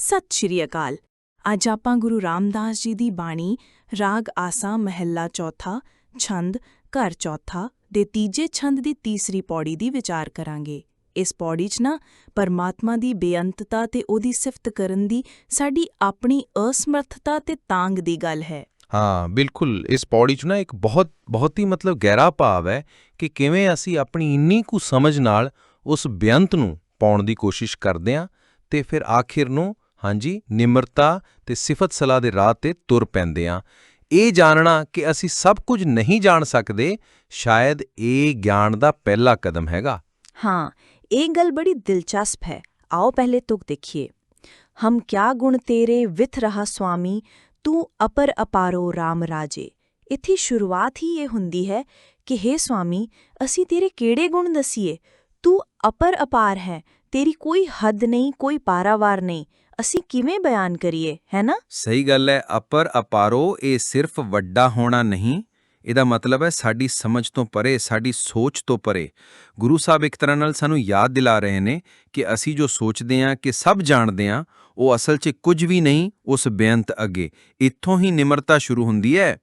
ਸਤਿ ਸ਼੍ਰੀ ਅਕਾਲ। ਅੱਜ ਆਪਾਂ ਗੁਰੂ ਰਾਮਦਾਸ ਜੀ ਦੀ ਬਾਣੀ ਰਾਗ ਆਸਾ ਮਹਿਲਾ ਚੌਥਾ, ਛੰਦ, ਘਰ ਚੌਥਾ ਦੇ ਤੀਜੇ ਛੰਦ ਦੀ ਤੀਸਰੀ ਪੌੜੀ ਦੀ ਵਿਚਾਰ ਕਰਾਂਗੇ। ਇਸ ਪੌੜੀ 'ਚ ਨਾ ਪਰਮਾਤਮਾ ਦੀ ਬੇਅੰਤਤਾ ਤੇ ਉਹਦੀ ਸਿਫਤ ਕਰਨ ਦੀ ਸਾਡੀ ਆਪਣੀ ਅਸਮਰਥਤਾ ਤੇ ਤਾਂਗ ਦੀ ਗੱਲ ਹੈ। ਹਾਂ, ਬਿਲਕੁਲ। ਇਸ ਪੌੜੀ 'ਚ ਨਾ ਇੱਕ ਬਹੁਤ ਬਹੁਤ ਹੀ ਮਤਲਬ ਗਹਿਰਾ ਭਾਵ ਹੈ ਕਿ ਕਿਵੇਂ ਅਸੀਂ ਆਪਣੀ ਇੰਨੀ ਕੁ ਸਮਝ ਨਾਲ ਉਸ ਬੇਅੰਤ ਨੂੰ ਪਾਉਣ ਦੀ ਕੋਸ਼ਿਸ਼ ਕਰਦੇ ਹਾਂ ਤੇ ਫਿਰ ਆਖਿਰ ਨੂੰ ਹਾਂਜੀ, ਨਿਮਰਤਾ ਤੇ ਸਿਫਤ ਸਲਾਹ ਦੇ ਰਾਹ ਤੇ ਤੁਰ ਪੈਂਦੇ ਹਾਂ ਇਹ ਜਾਣਨਾ ਕਿ ਅਸੀਂ ਸਭ ਕੁਝ ਨਹੀਂ ਜਾਣ ਸਕਦੇ, ਸ਼ਾਇਦ ਇਹ ਗਿਆਨ ਦਾ ਪਹਿਲਾ ਕਦਮ ਹੈਗਾ। ਹਾਂ, ਇਹ ਗੱਲ ਬੜੀ ਦਿਲਚਸਪ ਹੈ। ਆਓ ਪਹਿਲੇ ਤੁਕ ਦੇਖੀਏ। ਹਮ ਕਿਆ ਗੁਣ ਤੇਰੇ ਵਿਥ ਰਹਾ ਸੁਆਮੀ ਤੂੰ ਅਪਰ ਅਪਾਰੋ RAM ਰਾਜੇ। ਇਥੇ ਸ਼ੁਰੂਆਤ ਹੀ ਇਹ ਹੁੰਦੀ ਹੈ ਕਿ हे ਸੁਆਮੀ ਅਸੀਂ ਤੇਰੇ ਕਿਹੜੇ ਗੁਣ ਦਸੀਏ? ਤੂੰ ਅਪਰ ਅਪਾਰ ਹੈ, ਤੇਰੀ ਕੋਈ ਹੱਦ ਨਹੀਂ, ਕੋਈ ਪਾਰਾਵਾਰ ਨਹੀਂ। ਅਸੀਂ ਕਿਵੇਂ ਬਿਆਨ ਕਰੀਏ ਹੈ ਨਾ? ਸਹੀ ਗੱਲ ਹੈ ਅਪਰ ਅਪਾਰੋ ਇਹ ਸਿਰਫ ਵੱਡਾ ਹੋਣਾ ਨਹੀਂ। ਇਹਦਾ ਮਤਲਬ ਹੈ ਸਾਡੀ ਸਮਝ ਤੋਂ ਪਰੇ ਸਾਡੀ ਸੋਚ ਤੋਂ ਪਰੇ। ਗੁਰੂ ਸਾਹਿਬ ਇੱਕ ਤਰ੍ਹਾਂ ਨਾਲ ਸਾਨੂੰ ਯਾਦ ਦਿਲਾ ਰਹੇ ਨੇ ਕਿ ਅਸੀਂ ਜੋ ਸੋਚਦੇ ਹਾਂ ਕਿ ਸਭ ਜਾਣਦੇ ਹਾਂ ਉਹ ਅਸਲ 'ਚ ਕੁਝ ਵੀ ਨਹੀਂ ਉਸ ਬੇਅੰਤ ਅੱਗੇ। ਇੱਥੋਂ ਹੀ ਨਿਮਰਤਾ ਸ਼ੁਰੂ ਹੁੰਦੀ ਹੈ।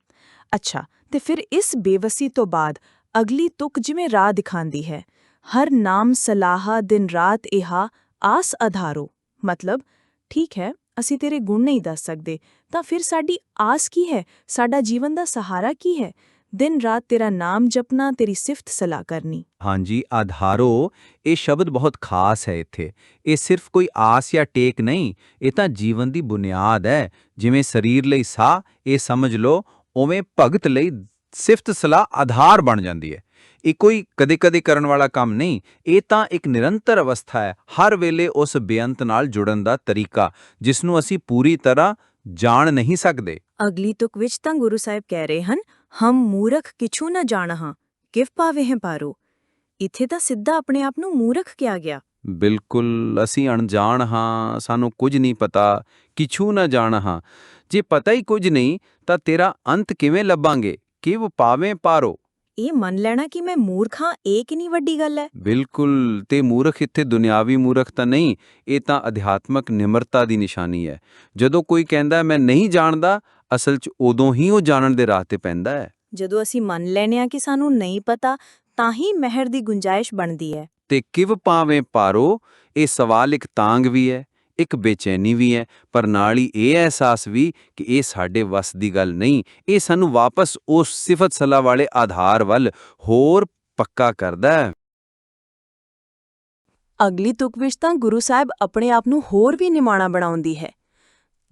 ਅੱਛਾ ਤੇ ਫਿਰ ਇਸ ਬੇਵਸੀ ਤੋਂ ਬਾਅਦ ਅਗਲੀ ਤੁਕ ਜਿਵੇਂ ਰਾਹ ਦਿਖਾਉਂਦੀ ਹੈ? ਹਰ ਨਾਮ ਸਲਾਹਾ ਦਿਨ ਰਾਤ ਇਹਾ ਆਸ ਆਧਾਰੋ ਮਤਲਬ ਠੀਕ ਹੈ, ਅਸੀਂ ਤੇਰੇ ਗੁਣ ਨਹੀਂ ਦੱਸ ਸਕਦੇ। ਤਾਂ ਫਿਰ ਸਾਡੀ ਆਸ ਕੀ ਹੈ? ਸਾਡਾ ਜੀਵਨ ਦਾ ਸਹਾਰਾ ਕੀ ਹੈ? ਦਿਨ ਰਾਤ ਤੇਰਾ ਨਾਮ ਜਪਣਾ, ਤੇਰੀ ਸਿਫਤ ਸਲਾਹ ਕਰਨੀ। ਹਾਂਜੀ, ਆਧਾਰੋ, ਇਹ ਸ਼ਬਦ ਬਹੁਤ ਖਾਸ ਹੈ ਇੱਥੇ। ਇਹ ਸਿਰਫ ਕੋਈ ਆਸ ਜਾਂ ਟੇਕ ਨਹੀਂ, ਇਹ ਤਾਂ ਜੀਵਨ ਦੀ ਬੁਨਿਆਦ ਹੈ। ਜਿਵੇਂ ਸਰੀਰ ਲਈ ਸਾਹ, ਇਹ ਸਮਝ ਲਓ, ਉਵੇਂ ਭਗਤ ਲਈ ਸਿਫਤ ਸਲਾਹ, ਆਧਾਰ ਬਣ ਜਾਂਦੀ ਹੈ। ਇਹ ਕੋਈ ਕਦੇ-ਕਦੇ ਕਰਨ ਵਾਲਾ ਕੰਮ ਨਹੀਂ ਇਹ ਤਾਂ ਇੱਕ ਨਿਰੰਤਰ ਅਵਸਥਾ ਹੈ ਹਰ ਵੇਲੇ ਉਸ ਬੇਅੰਤ ਨਾਲ ਜੁੜਨ ਦਾ ਤਰੀਕਾ ਜਿਸ ਨੂੰ ਅਸੀਂ ਪੂਰੀ ਤਰ੍ਹਾਂ ਜਾਣ ਨਹੀਂ ਸਕਦੇ। ਅਗਲੀ ਤੁਕ ਵਿੱਚ ਤਾਂ ਗੁਰੂ ਸਾਹਿਬ ਕਹਿ ਰਹੇ ਹਨ ਹਮ ਮੂਰਖ ਕਿਛੂ ਨਾ ਜਾਣਹਾਂ ਕਿਵ ਪਾਵੇ ਹੈ ਪਾਰੋ। ਇੱਥੇ ਤਾਂ ਸਿੱਧਾ ਆਪਣੇ ਆਪ ਨੂੰ ਮੂਰਖ ਕਿਹਾ ਗਿਆ। ਬਿਲਕੁਲ ਅਸੀਂ ਅਣਜਾਣ ਹਾਂ ਸਾਨੂੰ ਕੁਝ ਨਹੀਂ ਪਤਾ ਕਿਛੂ ਨਾ ਜਾਣ ਹਾਂ ਜੇ ਪਤਾ ਹੀ ਕੁਝ ਨਹੀਂ ਤਾਂ ਤੇਰਾ ਅੰਤ ਕਿਵੇਂ ਲੱਭਾਂਗੇ? ਕਿਵ ਪਾਵੇਂ ਪਾਰੋ। ਇਹ ਮੰਨ ਲੈਣਾ ਕਿ ਮੈਂ ਮੂਰਖ ਹਾਂ ਇਹ ਕਿੰਨੀ ਵੱਡੀ ਗੱਲ ਹੈ? ਬਿਲਕੁਲ ਤੇ ਮੂਰਖ ਇੱਥੇ ਦੁਨਿਆਵੀ ਮੂਰਖ ਤਾਂ ਨਹੀਂ ਇਹ ਤਾਂ ਅਧਿਆਤਮਕ ਨਿਮਰਤਾ ਦੀ ਨਿਸ਼ਾਨੀ ਹੈ। ਜਦੋਂ ਕੋਈ ਕਹਿੰਦਾ ਮੈਂ ਨਹੀਂ ਜਾਣਦਾ ਅਸਲ 'ਚ ਉਦੋਂ ਹੀ ਉਹ ਜਾਣਨ ਦੇ ਰਾਹ ਤੇ ਪੈਂਦਾ ਹੈ। ਜਦੋਂ ਅਸੀਂ ਮੰਨ ਲੈਨੇ ਆ ਕਿ ਸਾਨੂੰ ਨਹੀਂ ਪਤਾ ਤਾਂ ਹੀ ਮਹਿਰ ਦੀ ਗੁੰਜਾਇਸ਼ ਬਣਦੀ ਹੈ। ਤੇ ਕਿਵ ਪਾਵੇਂ ਪਾਰੋ ਇਹ ਸਵਾਲ ਇੱਕ ਤਾਂਗ ਵੀ ਹੈ। ਇੱਕ ਬੇਚੈਨੀ ਵੀ ਹੈ, ਪਰ ਨਾਲ ਹੀ ਇਹ ਅਹਿਸਾਸ ਵੀ ਕਿ ਇਹ ਸਾਡੇ ਵੱਸ ਦੀ ਗੱਲ ਨਹੀਂ, ਇਹ ਸਾਨੂੰ ਵਾਪਸ ਉਸ ਸਿਫਤ ਸਲਾਹ ਵਾਲੇ ਆਧਾਰ ਵੱਲ ਹੋਰ ਪੱਕਾ ਕਰਦਾ ਹੈ। ਅਗਲੀ ਤੁਕ ਵਿੱਚ ਤਾਂ ਗੁਰੂ ਸਾਹਿਬ ਆਪਣੇ ਆਪ ਨੂੰ ਹੋਰ ਵੀ ਨਿਮਾਣਾ ਬਣਾਉਂਦੀ ਹੈ।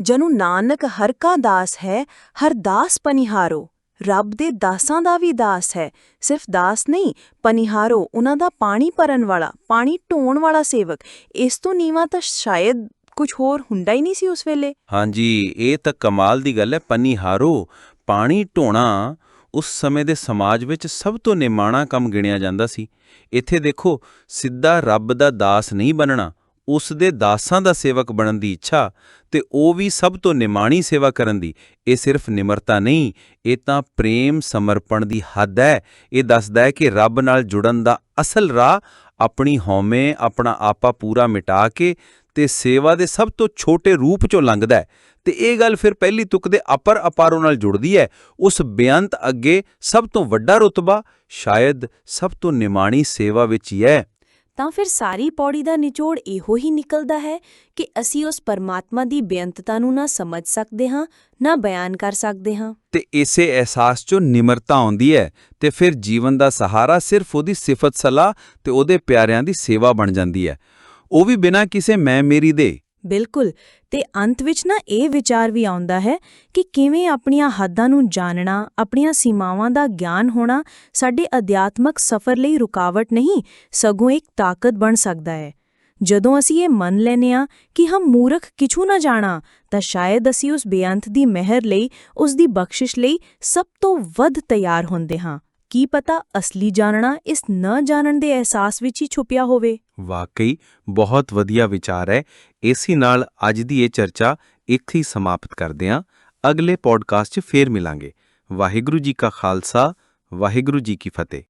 ਜਨੂ ਨਾਨਕ ਹਰ ਕਾ ਦਾਸ ਹੈ, ਹਰ ਦਾਸ ਪਨਿਹਾਰੋ, ਰੱਬ ਦੇ ਦਾਸਾਂ ਦਾ ਵੀ ਦਾਸ ਹੈ, ਸਿਰਫ ਦਾਸ ਨਹੀਂ, ਪਨਿਹਾਰੋ, ਉਹਨਾਂ ਦਾ ਪਾਣੀ ਭਰਨ ਵਾਲਾ, ਪਾਣੀ ਢੋਣ ਵਾਲਾ ਸੇਵਕ, ਇਸ ਤੋਂ ਨੀਵਾ ਤਾਂ ਸ਼ਾਇਦ ਕੁਝ ਹੋਰ ਹੁੰਦਾ ਹੀ ਨਹੀਂ ਸੀ ਉਸ ਵੇਲੇ। ਹਾਂਜੀ, ਇਹ ਤਾਂ ਕਮਾਲ ਦੀ ਗੱਲ ਹੈ, ਪੰਨੀ ਹਾਰੋ। ਪਾਣੀ ਢੋਣਾ ਉਸ ਸਮੇਂ ਦੇ ਸਮਾਜ ਵਿੱਚ ਸਭ ਤੋਂ ਨਿਮਾਣਾ ਕੰਮ ਗਿਣਿਆ ਜਾਂਦਾ ਸੀ। ਇੱਥੇ ਦੇਖੋ, ਸਿੱਧਾ ਰੱਬ ਦਾ ਦਾਸ ਨਹੀਂ ਬਣਨਾ, ਉਸ ਦੇ ਦਾਸਾਂ ਦਾ ਸੇਵਕ ਬਣਨ ਦੀ ਇੱਛਾ ਤੇ ਉਹ ਵੀ ਸਭ ਤੋਂ ਨਿਮਾਣੀ ਸੇਵਾ ਕਰਨ ਦੀ। ਇਹ ਸਿਰਫ ਨਿਮਰਤਾ ਨਹੀਂ, ਇਹ ਤਾਂ ਪ੍ਰੇਮ ਸਮਰਪਣ ਦੀ ਹੱਦ ਹੈ। ਇਹ ਦੱਸਦਾ ਹੈ ਕਿ ਰੱਬ ਨਾਲ ਜੁੜਨ ਦਾ ਅਸਲ ਰਾਹ ਆਪਣੀ ਹਉਮੈ, ਆਪਣਾ ਆਪਾ ਪੂਰਾ ਮਿਟਾ ਕੇ ਤੇ ਸੇਵਾ ਦੇ ਸਭ ਤੋਂ ਛੋਟੇ ਰੂਪ ਚੋਂ ਲੰਘਦਾ ਹੈ। ਤੇ ਇਹ ਗੱਲ ਫਿਰ ਪਹਿਲੀ ਤੁਕ ਦੇ ਅਪਰ ਅਪਾਰੋਂ ਨਾਲ ਜੁੜਦੀ ਹੈ। ਉਸ ਬੇਅੰਤ ਅੱਗੇ ਸਭ ਤੋਂ ਵੱਡਾ ਰੁਤਬਾ ਸ਼ਾਇਦ ਸਭ ਤੋਂ ਨਿਮਾਣੀ ਸੇਵਾ ਵਿੱਚ ਹੀ ਹੈ। ਤਾਂ ਫਿਰ ਸਾਰੀ ਪੌੜੀ ਦਾ ਨਿਚੋੜ ਇਹੋ ਹੀ ਨਿਕਲਦਾ ਹੈ ਕਿ ਅਸੀਂ ਉਸ ਪਰਮਾਤਮਾ ਦੀ ਬੇਅੰਤਤਾ ਨੂੰ ਨਾ ਸਮਝ ਸਕਦੇ ਹਾਂ ਨਾ ਬਿਆਨ ਕਰ ਸਕਦੇ ਹਾਂ। ਤੇ ਇਸੇ ਅਹਿਸਾਸ 'ਚੋਂ ਨਿਮਰਤਾ ਆਉਂਦੀ ਹੈ ਤੇ ਫਿਰ ਜੀਵਨ ਦਾ ਸਹਾਰਾ ਸਿਰਫ ਉਹਦੀ ਸਿਫਤ ਸਲਾਹ ਤੇ ਉਹਦੇ ਪਿਆਰਿਆਂ ਦੀ ਸੇਵਾ ਬਣ ਜਾਂਦੀ ਹੈ। ਉਹ ਵੀ ਬਿਨਾਂ ਕਿਸੇ ਮੈਂ ਮੇਰੀ ਦੇ। ਬਿਲਕੁਲ। ਤੇ ਅੰਤ ਵਿੱਚ ਨਾ ਇਹ ਵਿਚਾਰ ਵੀ ਆਉਂਦਾ ਹੈ ਕਿ ਕਿਵੇਂ ਆਪਣੀਆਂ ਹੱਦਾਂ ਨੂੰ ਜਾਣਨਾ, ਆਪਣੀਆਂ ਸੀਮਾਵਾਂ ਦਾ ਗਿਆਨ ਹੋਣਾ ਸਾਡੇ ਅਧਿਆਤਮਕ ਸਫ਼ਰ ਲਈ ਰੁਕਾਵਟ ਨਹੀਂ, ਸਗੋਂ ਇੱਕ ਤਾਕਤ ਬਣ ਸਕਦਾ ਹੈ। ਜਦੋਂ ਅਸੀਂ ਇਹ ਮੰਨ ਲੈਨੇ ਆ ਕਿ ਹਮ ਮੂਰਖ ਕਿਛੂ ਨਾ ਜਾਣਾ, ਤਾਂ ਸ਼ਾਇਦ ਅਸੀਂ ਉਸ ਬੇਅੰਤ ਦੀ ਮਹਿਰ ਲਈ, ਉਸ ਦੀ ਬਖਸ਼ਿਸ਼ ਲਈ ਸਭ ਤੋਂ ਵੱਧ ਤਿਆਰ ਹੁੰਦੇ ਹਾਂ। ਕੀ ਪਤਾ ਅਸਲੀ ਜਾਣਨਾ ਇਸ ਨਾ ਜਾਣਨ ਦੇ ਅਹਿਸਾਸ ਵਿੱਚ ਹੀ ਛੁਪਿਆ ਹੋਵੇ? ਵਾਕਈ, ਬਹੁਤ ਵਧੀਆ ਵਿਚਾਰ ਹੈ। ਇਸੇ ਨਾਲ ਅੱਜ ਦੀ ਇਹ ਚਰਚਾ ਇੱਥੇ ਹੀ ਸਮਾਪਤ ਕਰਦੇ ਹਾਂ। ਅਗਲੇ ਪੋਡਕਾਸਟ 'ਚ ਫੇਰ ਮਿਲਾਂਗੇ। ਵਾਹਿਗੁਰੂ ਜੀ ਕਾ ਖਾਲਸਾ, ਵਾਹਿਗੁਰੂ ਜੀ ਕੀ ਫਤਿਹ।